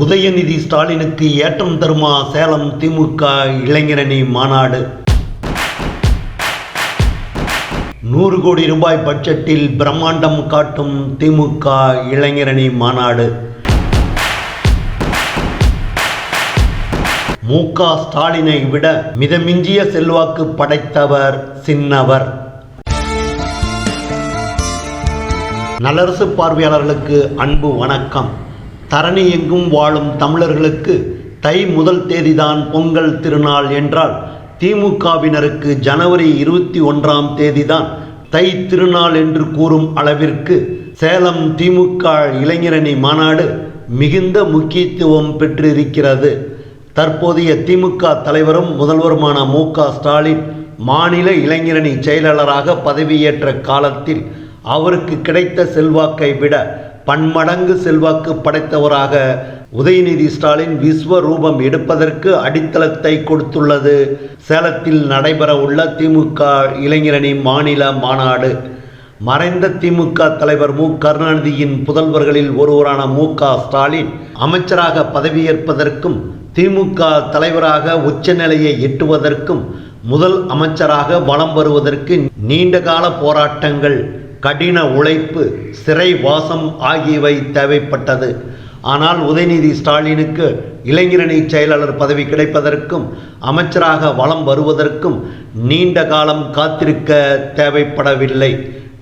உதயநிதி ஸ்டாலினுக்கு ஏற்றம் தருமா சேலம் திமுக இளைஞரணி மாநாடு? நூறு கோடி ரூபாய் பட்ஜெட்டில் பிரம்மாண்டம் காட்டும் திமுக இளைஞரணி மாநாடு. மு க ஸ்டாலினை விட மிதமிஞ்சிய செல்வாக்கு படைத்தவர் சின்னவர். நல்லரசு பார்வையாளர்களுக்கு அன்பு வணக்கம். தரணி எங்கும் வாழும் தமிழர்களுக்கு தை முதல் தேதிதான் பொங்கல் திருநாள் என்றால் திமுகவினருக்கு ஜனவரி இருபத்தி ஒன்றாம் தேதிதான் தை திருநாள் என்று கூறும் அளவிற்கு சேலம் திமுக இளைஞரணி மாநாடு மிகுந்த முக்கியத்துவம் பெற்றிருக்கிறது. தற்போதைய திமுக தலைவரும் முதல்வருமான மு க ஸ்டாலின் மாநில இளைஞரணி செயலாளராக பதவியேற்ற காலத்தில் அவருக்கு கிடைத்த செல்வாக்கை விட பன்மடங்கு செல்வாக்கு படைத்தவராக உதயநிதி ஸ்டாலின் விஸ்வரூபம் எடுப்பதற்கு அடித்தளத்தை கொடுத்துள்ளது. சேலத்தில் நடைபெற உள்ள திமுக இளைஞரணி மாநில மாநாடு. மறைந்த திமுக தலைவர் மு. கருணாநிதியின் புதல்வர்களில் ஒருவரான மு. க. ஸ்டாலின் அமைச்சராக பதவியேற்பதற்கும் திமுக தலைவராக உச்சநிலையை எட்டுவதற்கும் முதல் அமைச்சராக வலம் வருவதற்கு நீண்டகால போராட்டங்கள் கடின உழைப்பு சிறைவாசம் ஆகியவை தேவைப்பட்டது. ஆனால் உதயநிதி ஸ்டாலினுக்கு இளைஞரணி செயலாளர் பதவி கிடைப்பதற்கும் அமைச்சராக வலம் வருவதற்கும் நீண்ட காலம் காத்திருக்க தேவைப்படவில்லை.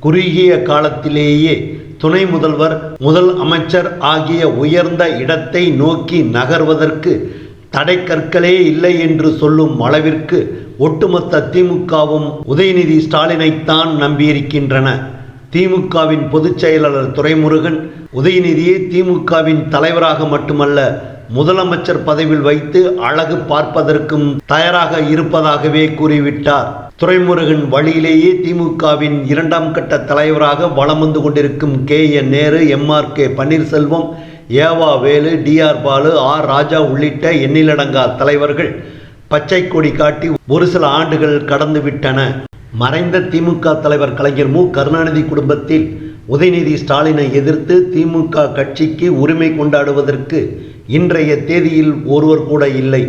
குறுகிய காலத்திலேயே துணை முதல்வர் முதல் அமைச்சர் ஆகிய உயர்ந்த இடத்தை நோக்கி நகர்வதற்கு தடைக்கற்களே இல்லை என்று சொல்லும் அளவிற்கு ஒட்டுமொத்த திமுகவும் உதயநிதி ஸ்டாலினைத்தான் நம்பியிருக்கின்றன. திமுகவின் பொதுச் செயலாளர் துரைமுருகன் உதயநிதியை திமுகவின் தலைவராக மட்டுமல்ல முதலமைச்சர் பதவியில் வைத்து அழகு பார்ப்பதற்கும் தயாராக இருப்பதாகவே கூறிவிட்டார். துரைமுருகன் வழியிலேயே திமுகவின் இரண்டாம் கட்ட தலைவராக வலம் வந்து கொண்டிருக்கும் K. N. Nehru M R K. Panneerselvam E V Velu T R Baalu R Raja உள்ளிட்ட எண்ணிலடங்கா தலைவர்கள் பச்சை கொடி காட்டி ஒரு சில ஆண்டுகள் கடந்துவிட்டன மறைந்த திமுக தலைவர் கலைஞர் மு. கருணாநிதி குடும்பத்தில் உதயநிதி ஸ்டாலினை எதிர்த்து திமுக கட்சிக்கு உரிமை கொண்டாடுவதற்கு இன்றைய தேதியில் ஒருவர் கூட இல்லை.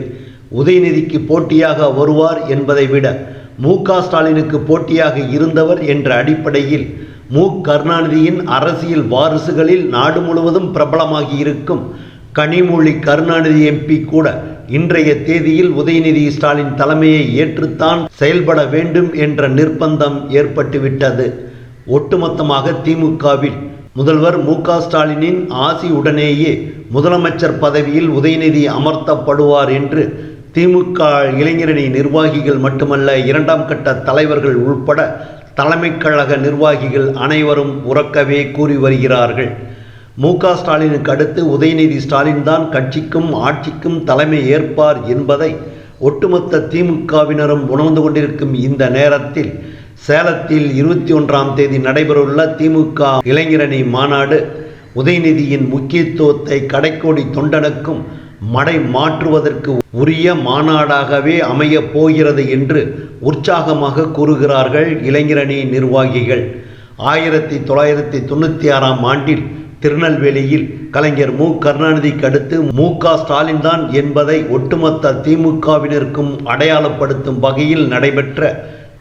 உதயநிதிக்கு போட்டியாக வருவார் என்பதை விட மு. க. ஸ்டாலினுக்கு போட்டியாக இருந்தவர் என்ற அடிப்படையில் மு. கருணாநிதியின் அரசியல் வாரிசுகளில் நாடு முழுவதும் பிரபலமாகி இருக்கும் கனிமொழி கருணாநிதி எம்பி கூட இன்றைய தேதியில் உதயநிதி ஸ்டாலின் தலைமையை ஏற்றுத்தான் செயல்பட வேண்டும் என்ற நிர்பந்தம் ஏற்பட்டுவிட்டது. ஒட்டுமொத்தமாக திமுகவில் முதல்வர் மு க ஸ்டாலினின் ஆசியுடனேயே முதலமைச்சர் பதவியில் உதயநிதி அமர்த்தப்படுவார் என்று திமுக இளைஞரணி நிர்வாகிகள் மட்டுமல்ல இரண்டாம் கட்ட தலைவர்கள் உள்பட தலைமைக் கழக நிர்வாகிகள் அனைவரும் உறக்கவே கூறி வருகிறார்கள். மு க ஸ்டாலினுக்கு அடுத்து உதயநிதி ஸ்டாலின் தான் கட்சிக்கும் ஆட்சிக்கும் தலைமை ஏற்பார் என்பதை ஒட்டுமொத்த திமுகவினரும் உணர்ந்து கொண்டிருக்கும் இந்த நேரத்தில் சேலத்தில் இருபத்தி ஒன்றாம் தேதி நடைபெறவுள்ள திமுக இளைஞரணி மாநாடு உதயநிதியின் முக்கியத்துவத்தை கடைக்கோடி தொண்டனுக்கும் மடை மாற்றுவதற்கு உரிய மாநாடாகவே அமையப் போகிறது என்று உற்சாகமாக கூறுகிறார்கள் இளைஞரணி நிர்வாகிகள். ஆயிரத்தி தொள்ளாயிரத்தி தொண்ணூற்றி ஆறாம் ஆண்டில் திருநெல்வேலியில் கலைஞர் மு. கருணாநிதிக்கு அடுத்து மு. க. ஸ்டாலின் தான் என்பதை ஒட்டுமொத்த திமுகவினருக்கும் அடையாளப்படுத்தும் வகையில் நடைபெற்ற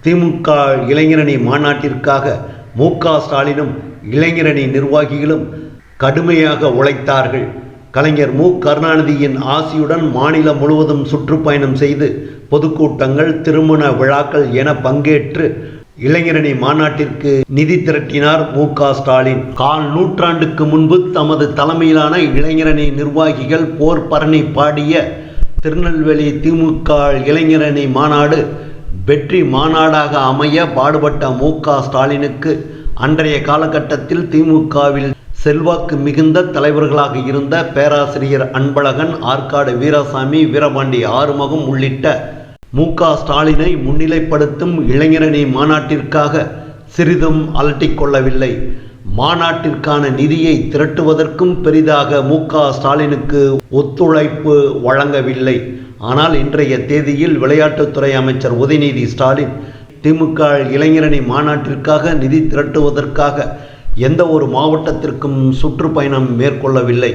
திமுக இளைஞரணி மாநாட்டிற்காக மு. க. ஸ்டாலினும் இளைஞரணி நிர்வாகிகளும் கடுமையாக உழைத்தார்கள். கலைஞர் மு. கருணாநிதியின் ஆசியுடன் மாநிலம் முழுவதும் சுற்றுப்பயணம் செய்து பொதுக்கூட்டங்கள் திருமண விழாக்கள் என பங்கேற்று இளைஞரணி மாநாட்டிற்கு நிதி திரட்டினார் மு க ஸ்டாலின். கால் நூற்றாண்டுக்கு முன்பு தமது தலைமையிலான இளைஞரணி நிர்வாகிகள் போர் பரணி பாடிய திருநெல்வேலி திமுக இளைஞரணி மாநாடு வெற்றி மாநாடாக அமைய பாடுபட்ட மு க ஸ்டாலினுக்கு அன்றைய காலகட்டத்தில் திமுகவில் செல்வாக்கு மிகுந்த தலைவர்களாக இருந்த பேராசிரியர் அன்பழகன் ஆற்காடு வீராசாமி வீரபாண்டி ஆறுமுகம் உள்ளிட்ட மு க ஸ்டாலினை முன்னிலைப்படுத்தும் இளைஞரணி மாநாட்டிற்காக சிறிதும் அலட்டிக்கொள்ளவில்லை மாநாட்டிற்கான நிதியை திரட்டுவதற்கும் பெரிதாக மு க ஸ்டாலினுக்கு ஒத்துழைப்பு வழங்கவில்லை. ஆனால் இன்றைய தேதியில் விளையாட்டுத்துறை அமைச்சர் உதயநிதி ஸ்டாலின் திமுக இளைஞரணி மாநாட்டிற்காக நிதி திரட்டுவதற்காக எந்த ஒரு மாவட்டத்திற்கும் சுற்றுப்பயணம் மேற்கொள்ளவில்லை.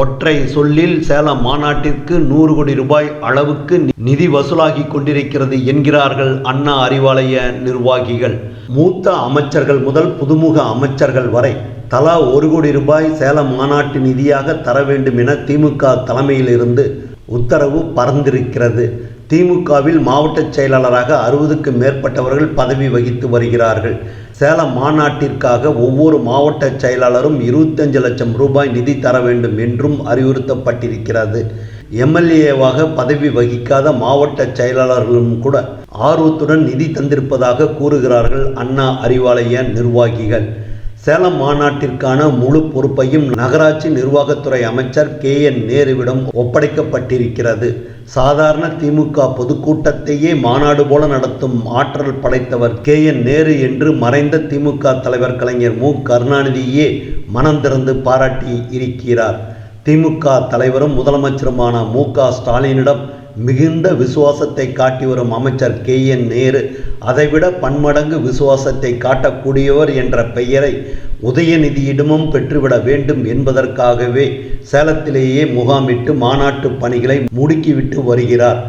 ஒற்றை சொல்லில் சேலம் மாநாட்டிற்கு நூறு கோடி ரூபாய் அளவுக்கு நிதி வசூலாகி கொண்டிருக்கிறது என்கிறார்கள் அண்ணா அறிவாலய நிர்வாகிகள். மூத்த அமைச்சர்கள் முதல் புதுமுக அமைச்சர்கள் வரை தலா ஒரு கோடி ரூபாய் சேலம் மாநாட்டு நிதியாக தர வேண்டும் என திமுக தலைமையிலிருந்து உத்தரவு பறந்திருக்கிறது. திமுகவில் மாவட்ட செயலாளராக அறுபதுக்கு மேற்பட்டவர்கள் பதவி வகித்து வருகிறார்கள். சேலம் மாநாட்டிற்காக ஒவ்வொரு மாவட்ட செயலாளரும் இருபத்தஞ்சு லட்சம் ரூபாய் நிதி தர வேண்டும் என்றும் அறிவுறுத்தப்பட்டிருக்கிறது. எம்எல்ஏவாக பதவி வகிக்காத மாவட்ட செயலாளர்களும் கூட ஆர்வத்துடன் நிதி தந்திருப்பதாக கூறுகிறார்கள் அண்ணா அறிவாலய நிர்வாகிகள். சேலம் மாநாட்டிற்கான முழு பொறுப்பையும் நகராட்சி நிர்வாகத்துறை அமைச்சர் கே என் நேருவிடம் ஒப்படைக்கப்பட்டிருக்கிறது. சாதாரண திமுக பொதுக்கூட்டத்தையே மாநாடு போல நடத்தும் ஆற்றல் படைத்தவர் கே என் நேரு என்று மறைந்த திமுக தலைவர் கலைஞர் மு. கருணாநிதியே மனம் திறந்து பாராட்டி இருக்கிறார். திமுக தலைவரும் முதலமைச்சருமான மு. க. ஸ்டாலினிடம் மிகுந்த விசுவாசத்தை காட்டி வரும் அமைச்சர் கே என் நேரு அதைவிட பன்மடங்கு விசுவாசத்தை காட்டக்கூடியவர் என்ற பெயரை உதயநிதியிடமும் பெற்றுவிட வேண்டும் என்பதற்காகவே சேலத்திலேயே முகாமிட்டு மாநாட்டு பணிகளை முடுக்கிவிட்டு வருகிறார்.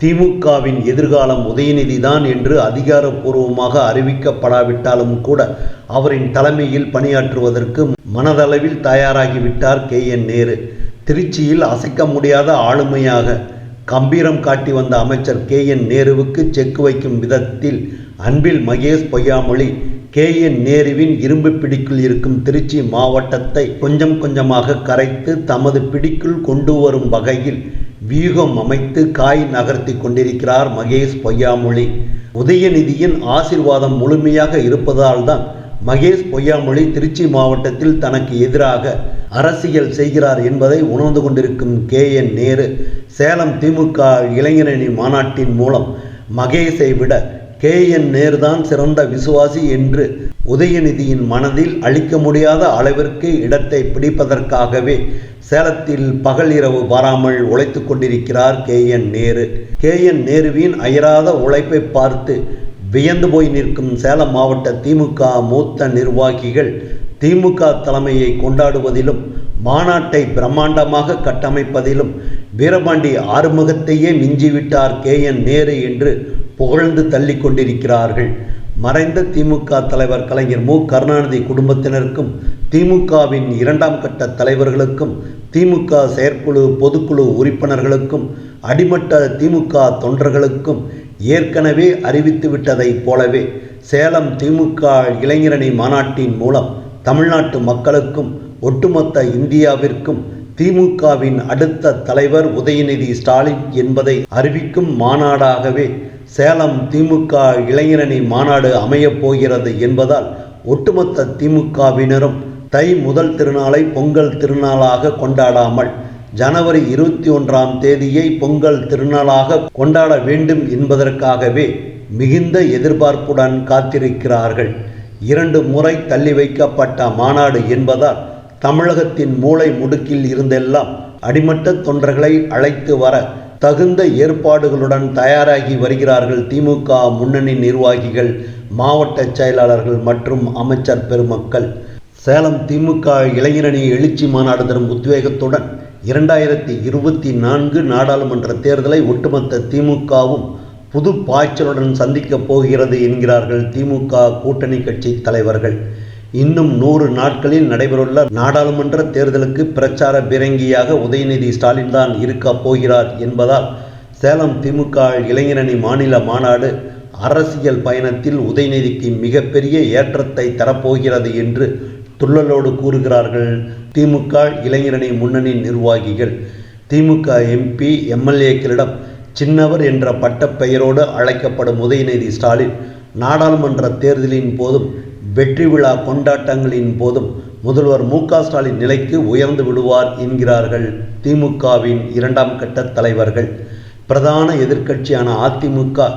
திமுகவின் எதிர்காலம் உதயநிதிதான் என்று அதிகாரப்பூர்வமாக அறிவிக்கப்படாவிட்டாலும் கூட அவரின் தலைமையில் பணியாற்றுவதற்கு மனதளவில் தயாராகிவிட்டார் கே என் நேரு. திருச்சியில் அசைக்க முடியாத ஆளுமையாக கம்பீரம் காட்டி வந்த அமைச்சர் கே என் நேருவுக்கு செக் வைக்கும் விதத்தில் அன்பில் மகேஷ் பொய்யாமொழி கே என் நேருவின் இரும்பு பிடிக்குள் இருக்கும் திருச்சி மாவட்டத்தை கொஞ்சம் கொஞ்சமாக கரைத்து தமது பிடிக்குள் கொண்டு வரும் வகையில் வியூகம் அமைத்து காய் நகர்த்தி கொண்டிருக்கிறார் மகேஷ் பொய்யாமொழி. உதயநிதியின் ஆசிர்வாதம் முழுமையாக இருப்பதால் தான் மகேஷ் பொய்யாமொழி திருச்சி மாவட்டத்தில் தனக்கு எதிராக அரசியல் செய்கிறார் என்பதை உணர்ந்து கொண்டிருக்கும் கே. என். நேரு சேலம் திமுக இளைஞரணி மாநாட்டின் மூலம் மகேஷை விட கே. என். நேருதான் சிறந்த விசுவாசி என்று உதயநிதியின் மனதில் அளிக்க முடியாத அளவிற்கு இடத்தை பிடிப்பதற்காகவே சேலத்தில் பகல் இரவு பாராமல் உழைத்து கொண்டிருக்கிறார் K. N. Nehru. K. N. நேருவின் அயராத உழைப்பை பார்த்து வியந்து போய் நிற்கும் சேலம் மாவட்ட திமுக மூத்த நிர்வாகிகள் திமுக தலைமையை கொண்டாடுவதிலும் மாநாட்டை பிரம்மாண்டமாக கட்டமைப்பதிலும் வீரபாண்டி ஆறுமுகத்தையே மிஞ்சிவிட்டார் கே. என். நேரு என்று புகழ்ந்து தள்ளி கொண்டிருக்கிறார்கள். மறைந்த திமுக தலைவர் கலைஞர் மு. கருணாநிதி குடும்பத்தினருக்கும் திமுகவின் இரண்டாம் கட்ட தலைவர்களுக்கும் திமுக செயற்குழு பொதுக்குழு உறுப்பினர்களுக்கும் அடிமட்ட திமுக தொண்டர்களுக்கும் ஏற்கனவே அறிவித்து விட்டதைப் போலவே சேலம் திமுக இளைஞரணி மாநாட்டின் மூலம் தமிழ்நாட்டு மக்களுக்கும் ஒட்டுமொத்த இந்தியாவிற்கும் திமுகவின் அடுத்த தலைவர் உதயநிதி ஸ்டாலின் என்பதை அறிவிக்கும் மாநாடாகவே சேலம் திமுக இளைஞரணி மாநாடு அமையப் போகிறது என்பதால் ஒட்டுமொத்த திமுகவினரும் தை முதல் திருநாளை பொங்கல் திருநாளாக கொண்டாடாமல் ஜனவரி இருபத்தி ஒன்றாம் தேதியை பொங்கல் திருநாளாக கொண்டாட வேண்டும் என்பதற்காகவே மிகுந்த எதிர்பார்ப்புடன் காத்திருக்கிறார்கள். இரண்டு முறை தள்ளி வைக்கப்பட்ட மாநாடு என்பதால் தமிழகத்தின் மூளை முடுக்கில் இருந்தெல்லாம் அடிமட்ட தொண்டர்களை அழைத்து வர தகுந்த ஏற்பாடுகளுடன் தயாராகி வருகிறார்கள் திமுக முன்னணி நிர்வாகிகள் மாவட்ட செயலாளர்கள் மற்றும் அமைச்சர் பெருமக்கள். சேலம் திமுக இளைஞரணி எழுச்சி மாநாடு தரும் உத்வேகத்துடன் இரண்டாயிரத்தி இருபத்தி நான்கு நாடாளுமன்ற தேர்தலை ஒட்டுமொத்த திமுகவும் புது பாய்ச்சலுடன் சந்திக்கப் போகிறது என்கிறார்கள் திமுக கூட்டணி கட்சி தலைவர்கள். இன்னும் நூறு நாட்களில் நடைபெறவுள்ள நாடாளுமன்ற தேர்தலுக்கு பிரச்சார பிறங்கியாக உதயநிதி ஸ்டாலின் தான் இருக்க போகிறார் என்பதால் சேலம் திமுக இளைஞரணி மாநில மாநாடு அரசியல் பயணத்தில் உதயநிதிக்கு மிகப்பெரிய ஏற்றத்தை தரப்போகிறது என்று துள்ளலோடு கூறுகிறார்கள். திமுக இளைஞரணி முன்னணி நிர்வாகிகள். திமுக எம்பி எம்எல்ஏக்களிடம் சின்னவர் என்ற பட்டப்பெயரோடு அழைக்கப்படும் உதயநிதி ஸ்டாலின் நாடாளுமன்ற தேர்தலின் போதும் வெற்றி விழா கொண்டாட்டங்களின் போதும் முதல்வர் மு ஸ்டாலின் நிலைக்கு உயர்ந்து விடுவார் என்கிறார்கள் திமுகவின் இரண்டாம் கட்ட தலைவர்கள். பிரதான எதிர்க்கட்சியான அதிமுக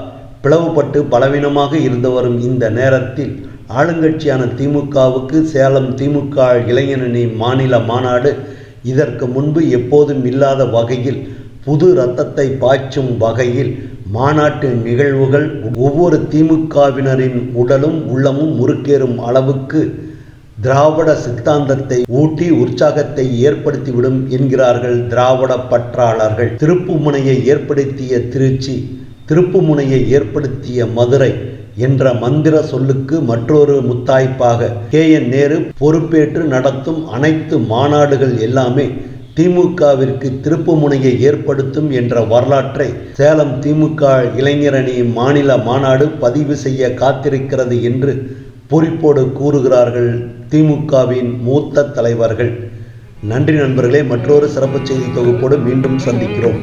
பிளவுபட்டு பலவீனமாக இருந்து வரும் இந்த நேரத்தில் ஆளுங்கட்சியான திமுகவுக்கு சேலம் திமுக இளைஞரணி மாநில மாநாடு இதற்கு முன்பு எப்போதும் இல்லாத வகையில் புது இரத்தத்தை பாய்ச்சும் வகையில் மாநாட்டு நிகழ்வுகள் ஒவ்வொரு திமுகவினரின் உடலும் உள்ளமும் முறுக்கேறும் அளவுக்கு திராவிட சித்தாந்தத்தை ஊட்டி உற்சாகத்தை ஏற்படுத்திவிடும் என்கிறார்கள் திராவிட பற்றாளர்கள். திருப்புமுனையை ஏற்படுத்திய திருச்சி திருப்புமுனையை ஏற்படுத்திய மதுரை என்ற மந்திர சொல்லுக்கு மற்றொரு முத்தாய்ப்பாக கே என் நேரு பொறுப்பேற்று நடத்தும் அனைத்து மாநாடுகள் எல்லாமே திமுகவிற்கு திருப்புமுனையை ஏற்படுத்தும் என்ற வரலாற்றை சேலம் திமுக இளைஞரணி மாநில மாநாடு பதிவு செய்ய காத்திருக்கிறது என்று பொறிப்போடு கூறுகிறார்கள் திமுகவின் மூத்த தலைவர்கள். நன்றி நண்பர்களே மற்றொரு சிறப்பு செய்தி தொகுப்போடு மீண்டும் சந்திக்கிறோம்.